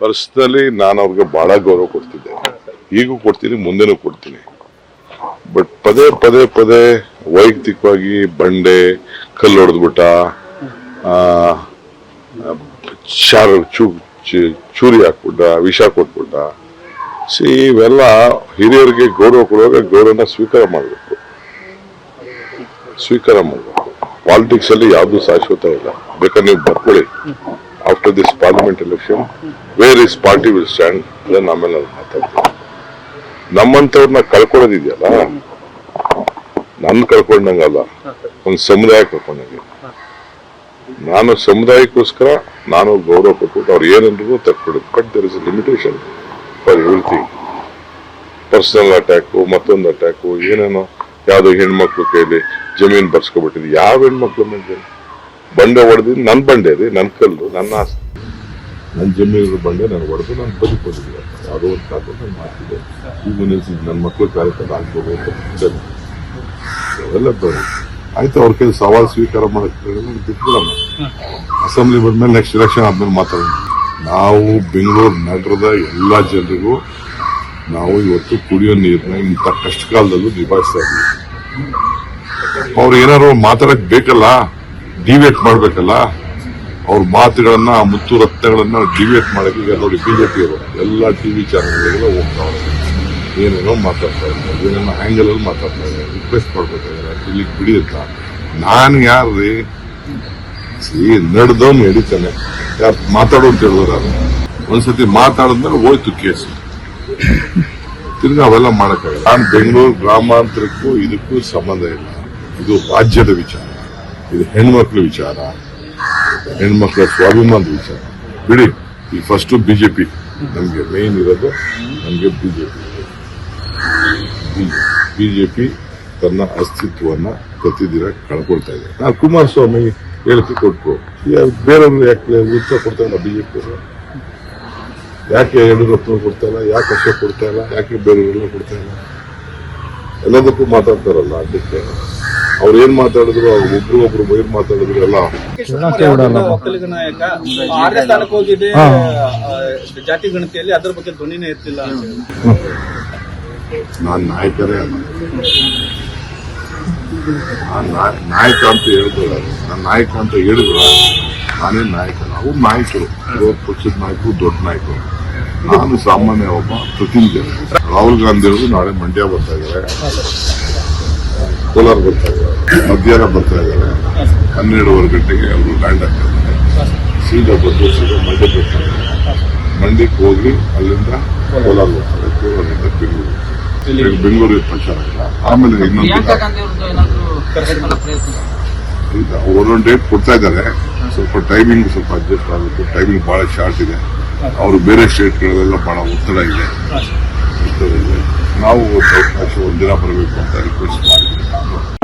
Personally ನಾನು ಅವ್ರಿಗೆ ಬಹಳ ಗೌರವ ಕೊಡ್ತಿದ್ದೆ. ಈಗೂ ಕೊಡ್ತೀನಿ ಮುಂದೆನೂ ಕೊಡ್ತೀನಿ. ಬಟ್ ಪದೇ ಪದೇ ಪದೇ ವೈಯಕ್ತಿಕವಾಗಿ ಬಂಡೆ ಕಲ್ಲು ಹೊಡೆದ್ಬಿಟ್ಟ ಶಾರು ಚೂ ಚು- ಚೂರಿ ಹಾಕ್ಬಿಟ್ಟ ವಿಷ ಕೊಟ್ಬಿಟ್ಟ. ಸಿ ಇವೆಲ್ಲ ಹಿರಿಯರಿಗೆ ಗೌರವ ಕೊಡುವಾಗ ಗೌರವನ ಸ್ವೀಕಾರ ಮಾಡಬೇಕು. ಸ್ವೀಕಾರ ಮಾಡಬೇಕು. ಪಾಲಿಟಿಕ್ಸ್ ಅಲ್ಲಿ ಯಾವುದು ಶಾಶ್ವತ ಇಲ್ಲ. ಬೇಕಾದ್ರೆ ನೀವು ಬರ್ಕೊಳ್ಳಿ. After this parliament election where is party will stand ಅದನ್ನ ಆಮೇಲೆ ನಾವು ಮಾತಾಡ್ತೀವಿ ನಮ್ಮಂಥವ್ರನ್ನ ಕಳ್ಕೊಳ್ಳೋದಿದೆಯಲ್ಲ ನಾನು ಕಳ್ಕೊಂಡಂಗಲ್ಲ. ಒಂದು ಸಮುದಾಯ ಕಳ್ಕೊಂಡಂಗೆ. ನಾನು ಸಮುದಾಯಕ್ಕೋಸ್ಕರ ನಾನು ಗೌರವ ಕೊಟ್ಬಿಟ್ಟು ಅವ್ರು ಏನಂದ್ರೂ ತಕ್ಕೊಡೋದು but there is limitation for everything personal attack ಮತ್ತೊಂದು ಅಟ್ಯಾಕು ಏನೇನೋ, ಯಾವುದೋ ಹೆಣ್ಮಕ್ಳು ಕೈಲಿ ಜಮೀನು ಬರ್ಸ್ಕೊಬಿಟ್ಟಿದೆ ಯಾವ ಹೆಣ್ಮಕ್ಳು ಮೇಲೆ? ಬಂಡೆ ಹೊಡೆದು ನನ್ನ ಬಂಡೆ ರೀ ನನ್ನ ಕಲ್ಲು, ನನ್ನ ಆಸ್ತಿ. ನನ್ನ ಜಮೀನು ಬಂಡೆ, ನಾನು ಹೊಡೆದು ನಾನು ಬದುಕೋದಿಲ್ಲ ಯಾವುದೋ ಒಂದು ಕಾಲ ನಾನು ಮಾಡ್ತಿದ್ದೆ ಈಗ ನಿಲ್ಸಿ ನನ್ನ ಮಕ್ಕಳು ಕಾರ್ಯಕ್ರಮ ಆಗ್ಬೋದು ಅಂತ. ಅವೆಲ್ಲ ಬೇಡ. ಆಯ್ತು, ಅವ್ರ ಕೈ ಸವಾಲ್ ಸ್ವೀಕಾರ ಮಾಡಕ್ಕೆ ಬಿಟ್ಬಿಡೋಣ ಅಸೆಂಬ್ಲಿ ಬಂದ್ಮೇಲೆ ನೆಕ್ಸ್ಟ್ ಎಲೆಕ್ಷನ್ ಆದ್ಮೇಲೆ ಮಾತಾಡೋಣ. ನಾವು ಬೆಂಗಳೂರು ನಗರದ ಎಲ್ಲಾ ಜನರಿಗೂ ನಾವು ಇವತ್ತು ಕುಡಿಯೋ ನೀರನ್ನ ಇಂಥ ಕಷ್ಟ ಕಾಲದಲ್ಲೂ ನಿಭಾಯಿಸ್ತಾ ಇದ್ದೀವಿ. ಅವ್ರು ಏನಾರು ಮಾತಾಡಕ್ ಬೇಕಲ್ಲ? ಡಿವೇಟ್ ಮಾಡ್ಬೇಕಲ್ಲ, ಅವ್ರ ಮಾತುಗಳನ್ನ, ಮುತ್ತು ರತ್ನಗಳನ್ನ ಡಿವೇಟ್ ಮಾಡಕ್ಕೆ ಈಗ ನೋಡಿ ಬಿಜೆಪಿ ಅವರು, ಎಲ್ಲಾ ಟಿವಿ ಚಾನೆಲ್ಗಳೆಲ್ಲ ಹೋಗ್ತಾವೆ ಏನೇನೋ ಮಾತಾಡ್ತಾ ಇದ್ದಾರೆ, ಏನೇನೋ ಆಂಗಲ್ ಅಲ್ಲಿ ಮಾತಾಡ್ತಾ ಇದ್ದಾರೆ ರಿಕ್ವೆಸ್ಟ್ ಮಾಡ್ಬೇಕಾದ್ರೆ ಇಲ್ಲಿ ಬಿಡಿಯುತ್ತ ನಾನು ಯಾರ್ರಿ? ಸೀ ನಡೆದವನು ಹಿಡಿತಾನೆ ಯಾರು ಮಾತಾಡೋ ಅಂತ ಹೇಳಿದ್ರು ಒಂದ್ಸತಿ ಮಾತಾಡಿದ್ಮೇಲೆ ಹೋಯ್ತು ಕೇಸು ತಿರ್ಗಿ ಅವೆಲ್ಲ ಮಾಡೋಕ್ಕಾಗಲ್ಲ. ನಾನು ಬೆಂಗಳೂರು ಗ್ರಾಮಾಂತರಕ್ಕೂ ಇದಕ್ಕೂ ಸಂಬಂಧ ಇಲ್ಲ. ಇದು ರಾಜ್ಯದ ವಿಚಾರ. ಇದು ಹೆಣ್ಮಕ್ಳ ವಿಚಾರ, ಹೆಣ್ಮಕ್ಳ ಸ್ವಾಭಿಮಾನದ ವಿಚಾರ. ಬಿಡಿ, ಈ ಫಸ್ಟ್ ಬಿಜೆಪಿ ನಮಗೆ ಮೇನ್ ಇರೋದು ನಮ್ಗೆ ಬಿಜೆಪಿ ಬಿಜೆಪಿ ತನ್ನ ಅಸ್ತಿತ್ವವನ್ನ ಪ್ರತಿದಿನ ಕಳ್ಕೊಳ್ತಾ ಇದೆ. ನಾವು ಕುಮಾರಸ್ವಾಮಿ ಹೇಳಿಕೆ ಕೊಟ್ಟರು ಬೇರೆಯವರು ಯಾಕೆ ಉತ್ತರ ಕೊಡ್ತಾ ಇಲ್ಲ ಬಿಜೆಪಿ ಯಾಕೆ ಯಡಿಯೂರಪ್ಪ ಕೊಡ್ತಾ ಇಲ್ಲ? ಯಾಕೆ ಅಶೋಕ್ ಕೊಡ್ತಾ ಇಲ್ಲ? ಯಾಕೆ ಬೇರೆಯವರೆಲ್ಲ ಕೊಡ್ತಾ ಇಲ್ಲ? ಎಲ್ಲದಕ್ಕೂ ಮಾತಾಡ್ತಾರಲ್ಲ ಅದಕ್ಕೆ. ಅವ್ರು ಏನ್ ಮಾತಾಡಿದ್ರು ಅವ್ರು ಒಬ್ರು ಒಬ್ರು ಬೈರ್ ಮಾತಾಡಿದ್ರು ಎಲ್ಲ. ಹೇಳಕ್ಕೆ ಬಿಡಲ್ಲ. ಒಕ್ಕಲಿಗ ನಾಯಕ. ಆರನೇ ಸ್ಥಾನಕ್ಕೆ ಹೋಗಿದೆ. ಜಾತಿ ಗಣತಿಯಲ್ಲಿ ಅದ್ರ ಬಗ್ಗೆ ಧ್ವನಿನೇ ಎತ್ತಿಲ್ಲ ಅಂತ ನಾನ್ ನಾಯಕರೇ ಅಲ್ಲ. ನಾನ್ ನಾಯಕ ಅಂತ ಹೇಳ್ಬೇಡ. ನಾನು ನಾಯಕ ಅಂತ ಹೇಳಿದ್ರು ನಾನೇ ನಾಯಕ. ನಾವು ನಾಯಕರು. ವಿರೋಧ ಪಕ್ಷದ ನಾಯಕರು ದೊಡ್ಡ ನಾಯಕರು. ನಾನು ಸಾಮಾನ್ಯ ಒಬ್ಬ ಪ್ರತಿನಿಧಿ. ರಾಹುಲ್ ಗಾಂಧಿ ಅವರು ನಾಳೆ ಮಂಡ್ಯ ಬರ್ತಾ ಇದ್ದಾರೆ. ಕೋಲಾರ ಬರ್ತಾ ಇದ್ದಾರೆ. ಮಧ್ಯಾಹ್ನ ಬರ್ತಾ ಇದ್ದಾರೆ. ಹನ್ನೆರಡುವರೆ ಗಂಟೆಗೆ ಅವರು ಲ್ಯಾಂಡ್ ಆಗ್ತಾರೆ ಸೀದಾ ಬಂದು ಸೀದಾ ಮಂಡ್ಯಕ್ಕೆ ಬರ್ತಾರೆ ಮಂಡ್ಯಕ್ಕೆ ಹೋಗಿ ಅಲ್ಲಿಂದ ಕೋಲಾರ ಬರ್ತಾರೆ ಕೋಲಾರದಿಂದ ಬೆಂಗಳೂರು ಬೆಂಗಳೂರಿಗೆ ಪ್ರಚಾರ ಇಲ್ಲ. ಆಮೇಲೆ ಇನ್ನೊಂದು ಒಂದೊಂದು ಡೇಟ್ ಕೊಡ್ತಾ ಇದ್ದಾರೆ. ಸ್ವಲ್ಪ ಟೈಮಿಂಗ್ ಸ್ವಲ್ಪ ಅಡ್ಜಸ್ಟ್ ಆಗುತ್ತೆ. ಟೈಮಿಂಗ್ ಬಹಳ ಶಾರ್ಟ್ ಇದೆ. ಅವರು ಬೇರೆ ಸ್ಟೇಟ್ಗಳಲ್ಲೆಲ್ಲ ಬಹಳ ಒತ್ತಡ ಇದೆ. ಒತ್ತಡ ಇದೆ. ನಾವು ಒಂದು ದಿನ ಬರಬೇಕು ಅಂತ ರಿಕ್ವೆಸ್ಟ್ ಮಾಡಿದ್ದೀನಿ